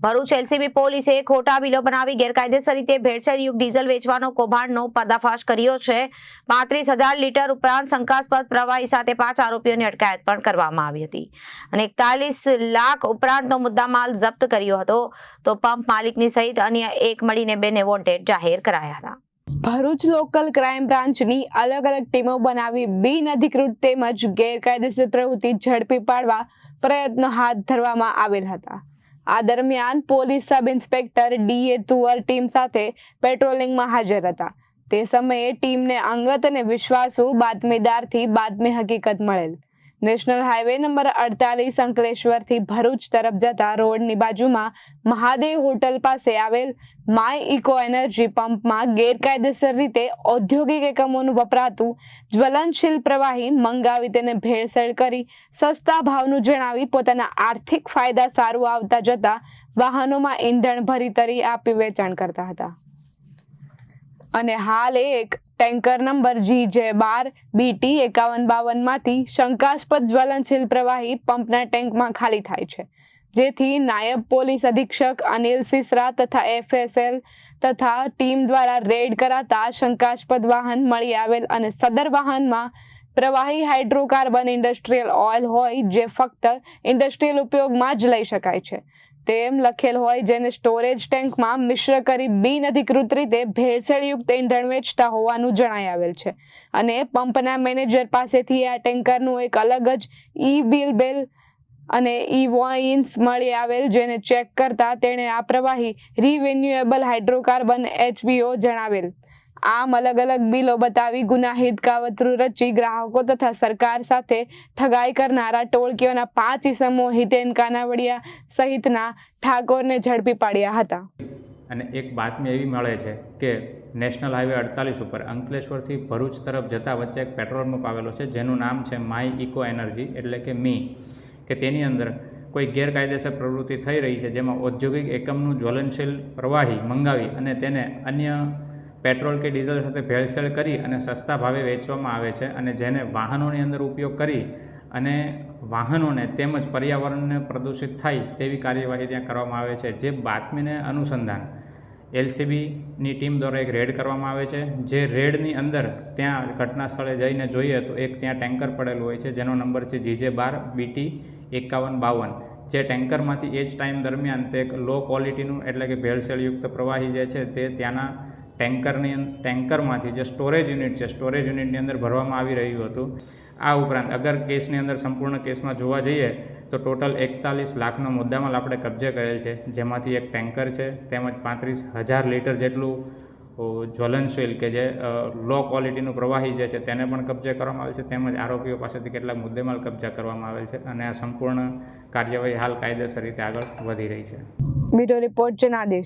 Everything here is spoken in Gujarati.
ભરૂચ એલસીબી પોલીસે ખોટા બિલો બનાવી ગેરકાયદેસર રીતે ભેળસેળયુક્ત ડીઝલ વેચવાનો કૌભાંડનો પર્દાફાશ કર્યો છે. પાંત્રીસ હજાર લીટર ઉપરાંત શંકાસ્પદ પ્રવાહી સાથે પાંચ આરોપીઓની અટકાયત પણ કરવામાં આવી હતી. અને એકતાલીસ લાખ ઉપરાંતનો મુદ્દામાલ જપ્ત કર્યો હતો. તો પંપ માલિકની સહિત અન્ય એક મળીને બેને વોન્ટેડ જાહેર કરાયા હતા. ભરૂચ લોકલ ક્રાઇમ બ્રાન્ચની અલગ અલગ ટીમો બનાવી બિન અધિકૃત તેમજ ગેરકાયદેસર પ્રવૃત્તિ ઝડપી પાડવા પ્રયત્નો હાથ ધરવામાં આવેલ હતા. આ દરમિયાન police sub inspector D A Tuvar team સાથે પેટ્રોલિંગમાં હાજર હતા. તે સમયે ટીમને અંગત અને વિશ્વાસુ બાતમીદારથી બાતમી હકીકત મળેલ. નેશનલ હાઈવે નંબર અડતાલીસ અંકલેશ્વરથી ભરૂચ તરફ જતા રોડની બાજુમાં મહાદેવ હોટલ પાસે આવેલ માય ઇકો એનર્જી પંપમાં ગેરકાયદેસર રીતે ઔદ્યોગિક એકમોનું વપરાતું જ્વલનશીલ પ્રવાહી મંગાવી તેને ભેળસેળ કરી સસ્તા ભાવનું જણાવી પોતાના આર્થિક ફાયદા સારું આવતા જતા વાહનોમાં ઈંધણ ભરી તરી આપી વેચાણ કરતા હતા. અને હાલ એક ટેન્કર નંબર જી જે બાર બીટી એકાવન બાવનમાંથી શંકાસ્પદ જ્વલનશીલ પ્રવાહી પંપના ટેન્કમાં ખાલી થાય છે. જેથી નાયબ પોલીસ અધિક્ષક અનિલ સિસરા તથા એફએસએલ તથા ટીમ દ્વારા રેડ કરાતા શંકાસ્પદ વાહન મળી આવેલ અને સદર વાહનમાં પ્રવાહી હાઇડ્રોકાર્બન ઇન્ડસ્ટ્રીયલ ઓઇલ હોય જે ફક્ત ઇન્ડસ્ટ્રીયલ ઉપયોગમાં જ લઈ શકાય છે. તેમ લખેલ હોય, જેને સ્ટોરેજ ટેન્કમાં મિશ્ર કરી બિનઅધિકૃત રીતે ભેળસેળયુક્ત ઈંધણ વેચતા હોવાનું જણાઈ આવેલ છે. અને પંપના મેનેજર પાસેથી આ ટેન્કરનું એક અલગ જ ઈ બિલ બિલ અને ઈ વોઇન્સ મળી આવેલ, જેને ચેક કરતા તેણે આ પ્રવાહી રિવેન્યુએબલ હાઇડ્રોકાર્બન એચબીઓ જણાવેલ. આમ અલગ અલગ બિલો બતાવી ગુનાહિત કાવતરું રચી ગ્રાહકો તથા સરકાર સાથે ઠગાઈ કરનારા ટોળકીઓના પાંચ ઇસમો હિતેન કાનાવડિયા સહિતના ઠાકોરને ઝડપી પાડ્યા હતા. અને એક બાતમી એવી મળે છે કે નેશનલ હાઈવે અડતાલીસ ઉપર અંકલેશ્વરથી ભરૂચ તરફ જતા વચ્ચે એક પેટ્રોલ પંપ આવેલો છે, જેનું નામ છે માય ઇકો એનર્જી, એટલે કે મી, કે તેની અંદર કોઈ ગેરકાયદેસર પ્રવૃત્તિ થઈ રહી છે, જેમાં ઔદ્યોગિક એકમનું જ્વલનશીલ પ્રવાહી મંગાવી અને તેને અન્ય પેટ્રોલ કે ડીઝલ સાથે ભેળસેળ કરી અને સસ્તા ભાવે વેચવામાં આવે છે અને જેને વાહનોની અંદર ઉપયોગ કરી અને વાહનોને તેમજ પર્યાવરણને પ્રદૂષિત થાય તેવી કાર્યવાહી ત્યાં કરવામાં આવે છે. જે બાતમીને અનુસંધાન એલસીબીની ટીમ દ્વારા એક રેડ કરવામાં આવે છે. જે રેડની અંદર ત્યાં ઘટના સ્થળે જઈને જોઈએ તો એક ત્યાં ટેન્કર પડેલું હોય છે. જેનો નંબર છે જીજે બાર બીટી એકાવન બાવન. જે ટેન્કરમાંથી એ જ ટાઈમ દરમિયાન તે એક લો ક્વોલિટીનું એટલે કે ભેળસેળયુક્ત પ્રવાહી જે છે તે ત્યાંના ટેન્કરની ટેન્કરમાંથી જે સ્ટોરેજ યુનિટ છે, સ્ટોરેજ યુનિટની અંદર ભરવામાં આવી રહ્યું હતું, આ ઉપરાંત અગર કેસની અંદર સંપૂર્ણ કેસમાં જોવા જઈએ, તો ટોટલ એકતાલીસ લાખનો મુદ્દામાલ આપણે કબજે કરેલ છે. જેમાંથી એક ટેન્કર છે, તેમજ પાંત્રીસ હજાર લીટર જેટલું જ્વલનશીલ કે જે લો ક્વોલિટીનું પ્રવાહી જે છે, તેને પણ કબજે કરવામાં આવેલ છે. તેમજ આરોપીઓ પાસેથી કેટલાક મુદ્દેમાલ કબજા કરવામાં આવેલ છે અને આ સંપૂર્ણ કાર્યવાહી હાલ કાયદેસર રીતે આગળ વધી રહી છે. Bureau report Janadesh.